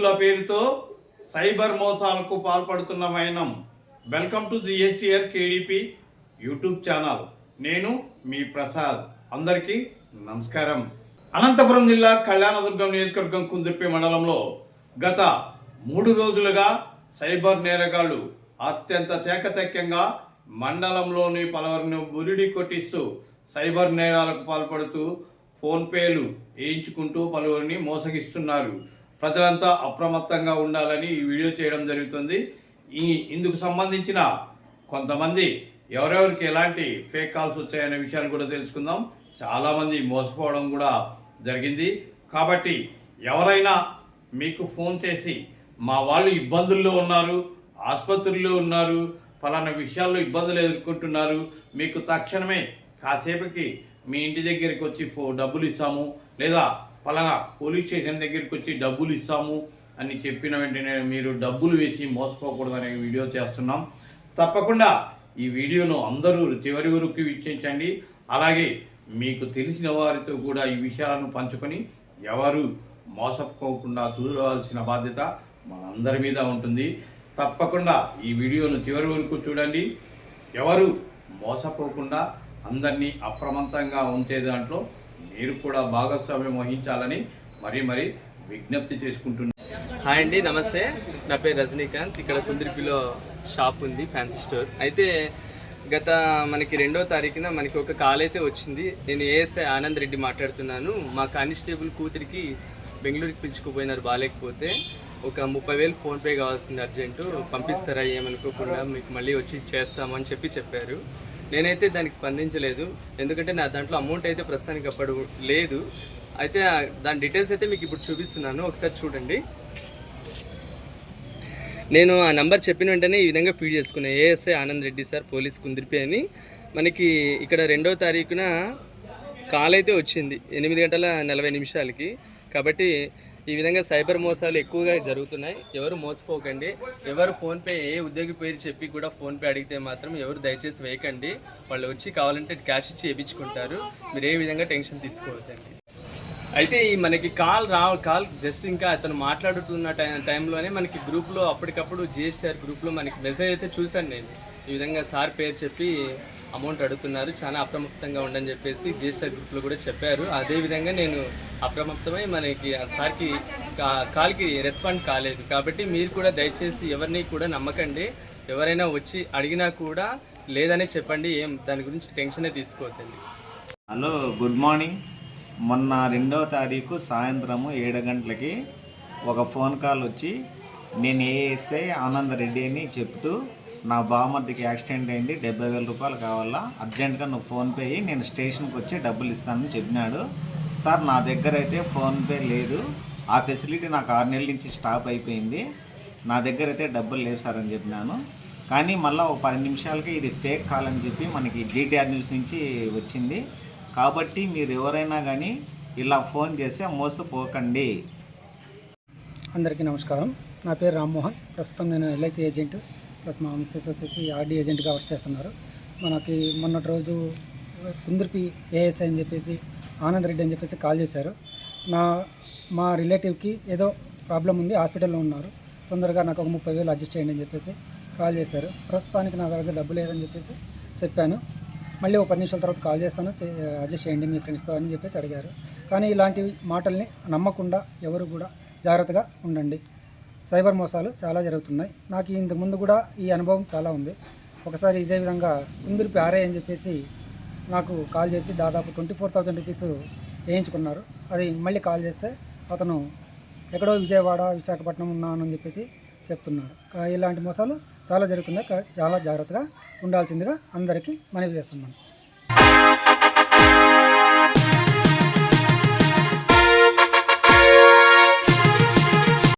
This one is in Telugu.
పోలీసుల పేరుతో సైబర్ మోసాలకు పాల్పడుతున్న వైనం. Welcome to G S T R K D P YouTube channel. నేను మీ ప్రసాద్. అందరికీ నమస్కారం. అనంతపురం జిల్లా కళ్యాణదుర్గం నియోజకవర్గం కుందుర్పి మండలంలో గత మూడు రోజులుగా సైబర్ నేరగాళ్ళు అత్యంత చాకచక్యంగా మండలంలోని పలువురిని బురిడి కొట్టిస్తూ సైబర్ నేరాలకు పాల్పడుతూ ఫోన్పేలు వేయించుకుంటూ పలువురిని మోసగిస్తున్నారు. ప్రజలంతా అప్రమత్తంగా ఉండాలని ఈ వీడియో చేయడం జరుగుతుంది. ఈ ఇందుకు సంబంధించిన కొంతమంది ఎవరెవరికి ఎలాంటి ఫేక్ కాల్స్ వచ్చాయనే విషయాలు కూడా తెలుసుకుందాం. చాలామంది మోసపోవడం కూడా జరిగింది. కాబట్టి ఎవరైనా మీకు ఫోన్ చేసి మా వాళ్ళు ఇబ్బందుల్లో ఉన్నారు ఆసుపత్రుల్లో ఉన్నారు పలానా విషయాల్లో ఇబ్బందులు ఎదుర్కొంటున్నారు మీకు తక్షణమే కాసేపటికి మీ ఇంటి దగ్గరికి వచ్చి ఫో డబ్బులు ఇస్తాము. లేదా పలానా పోలీస్ స్టేషన్ దగ్గరికి వచ్చి డబ్బులు ఇస్తాము అని చెప్పిన వెంటనే మీరు డబ్బులు వేసి మోసపోకూడదనే వీడియో చేస్తున్నాం. తప్పకుండా ఈ వీడియోను అందరూ చివరి వరకు వీక్షించండి. అలాగే మీకు తెలిసిన వారితో కూడా ఈ విషయాలను పంచుకొని ఎవరు మోసపోకుండా చూడవలసిన బాధ్యత మనందరి మీద ఉంటుంది. తప్పకుండా ఈ వీడియోను చివరి వరకు చూడండి. ఎవరు మోసపోకుండా అందరినీ అప్రమత్తంగా ఉంచే దాంట్లో మీరు కూడా భాగస్వామ్యం వహించాలని మరీ మరీ విజ్ఞప్తి చేసుకుంటున్నారు హాయ్ అండి నమస్తే. నా పేరు రజనీకాంత్. ఇక్కడ కుందిరిపిలో షాప్ ఉంది ఫ్యాన్సీ స్టోర్. అయితే గత మనకి రెండో తారీఖున మనకి ఒక కాల్ అయితే వచ్చింది. నేను ఏఎస్ఐ ఆనంద్ రెడ్డి మాట్లాడుతున్నాను. మా కానిస్టేబుల్ కూతురికి బెంగళూరుకి పిలుచుకుపోయినారు బాగాలేకపోతే ఒక ముప్పై వేలు ఫోన్పే కావాల్సింది అర్జెంటు. పంపిస్తారా ఏమనుకోకుండా మీకు మళ్ళీ వచ్చి చేస్తామని చెప్పి చెప్పారు. నేనైతే దానికి స్పందించలేదు. ఎందుకంటే నా దాంట్లో అమౌంట్ అయితే ప్రస్తుతానికి అప్పుడు లేదు. అయితే దాని డీటెయిల్స్ అయితే మీకు ఇప్పుడు చూపిస్తున్నాను. ఒకసారి చూడండి. నేను ఆ నెంబర్ చెప్పిన వెంటనే ఈ విధంగా ఫీడ్ చేసుకున్నాను A S I Anand Reddy sir police Kundiripi అని. మనకి ఇక్కడ రెండో తారీఖున కాల్ అయితే వచ్చింది. ఎనిమిది గంటల నలభై నిమిషాలకి. కాబట్టి ఈ విధంగా సైబర్ మోసాలు ఎక్కువగా జరుగుతున్నాయి. ఎవరు మోసపోకండి. ఎవరు ఫోన్పే ఏ ఉద్యోగి పేరు చెప్పి కూడా ఫోన్పే అడిగితే మాత్రం ఎవరు దయచేసి వేయకండి. వాళ్ళు వచ్చి కావాలంటే క్యాష్ ఇచ్చి వేయించుకుంటారు. మీరు ఏ విధంగా టెన్షన్ తీసుకోవద్దండి. అయితే ఈ మనకి కాల్ రా కాల్ జస్ట్ ఇంకా అతను మాట్లాడుతున్న టై టైంలోనే మనకి గ్రూప్లో అప్పటికప్పుడు జిఎస్టీఆర్ గ్రూప్లో మనకి మెసేజ్ అయితే చూశాను నేను. ఈ విధంగా సార్ పేరు చెప్పి అమౌంట్ అడుగుతున్నారు. చాలా అప్రమత్తంగా ఉండని చెప్పేసి జిఎస్టీఆర్ గ్రూప్లో కూడా చెప్పారు. అదేవిధంగా నేను అప్రమత్తమై మనకి ఆ సార్కి కాల్కి రెస్పాండ్ కాలేదు. కాబట్టి మీరు కూడా దయచేసి ఎవరిని కూడా నమ్మకండి. ఎవరైనా వచ్చి అడిగినా కూడా లేదనే చెప్పండి. ఏం దాని గురించి టెన్షనే తీసుకోవద్దండి. Hello good morning. మొన్న రెండవ తారీఖు సాయంత్రము ఏడు గంటలకి ఒక ఫోన్ కాల్ వచ్చి నేను ఏఎస్ఐ ఆనంద్ రెడ్డి అని చెప్తూ నా బామర్దికి యాక్సిడెంట్ అయింది డెబ్బై వేల రూపాయలు కావాలా? అర్జెంటుగా నువ్వు ఫోన్పే అయ్యి నేను స్టేషన్కి వచ్చి డబ్బులు ఇస్తానని చెప్పినాడు. సార్ నా దగ్గర అయితే ఫోన్పే లేదు. ఆ ఫెసిలిటీ నాకు ఆరు నెలల నుంచి స్టాప్ అయిపోయింది. నా దగ్గర అయితే డబ్బులు లేవు సార్ అని చెప్పినాను. కానీ మళ్ళీ ఒక పది నిమిషాలకి ఇది ఫేక్ కాల్ అని చెప్పి మనకి జీటీఆర్ న్యూస్ నుంచి వచ్చింది. కాబట్టి మీరు ఎవరైనా కానీ ఇలా ఫోన్ చేస్తే మోసపోకండి. అందరికీ నమస్కారం. నా పేరు రామ్మోహన్. ప్రస్తుతం నేను L I C agent plus మా మిస్సెస్ వచ్చేసి ఆర్డీ ఏజెంట్గా వర్క్ చేస్తున్నారు. మనకి మొన్నటి రోజు కుందుర్పి ఏఎస్ఐ అని చెప్పేసి ఆనంద్ రెడ్డి అని చెప్పేసి కాల్ చేశారు. నా మా రిలేటివ్కి ఏదో ప్రాబ్లం ఉంది హాస్పిటల్లో ఉన్నారు. తొందరగా నాకు ఒక ముప్పై వేలు అడ్జస్ట్ చేయండి అని చెప్పేసి కాల్ చేశారు. ప్రస్తుతానికి నా దగ్గర డబ్బు లేదని చెప్పేసి చెప్పాను. మళ్ళీ ఒక పది నిమిషాల తర్వాత కాల్ చేస్తాను అడ్జస్ట్ చేయండి మీ ఫ్రెండ్స్తో అని చెప్పేసి అడిగారు. కానీ ఇలాంటి మాటల్ని నమ్మకుండా ఎవరు కూడా జాగ్రత్తగా ఉండండి. సైబర్ మోసాలు చాలా జరుగుతున్నాయి. నాకు ఇంత ముందు కూడా ఈ అనుభవం చాలా ఉంది. ఒకసారి ఇదే విధంగా కుందుర్పి ఆర్ఐ అని చెప్పేసి నాకు కాల్ చేసి దాదాపు ట్వంటీ ఫోర్ థౌజండ్ రూపీస్ వేయించుకున్నారు. అది మళ్ళీ కాల్ చేస్తే అతను ఎక్కడో విజయవాడ విశాఖపట్నం ఉన్నానని చెప్పేసి చెప్తున్నాడు. ఇలాంటి మోసాలు చాలా జరుగుతున్నాయి. చాలా జాగ్రత్తగా ఉండాల్సిందిగా అందరికీ మనవి చేస్తున్నాను.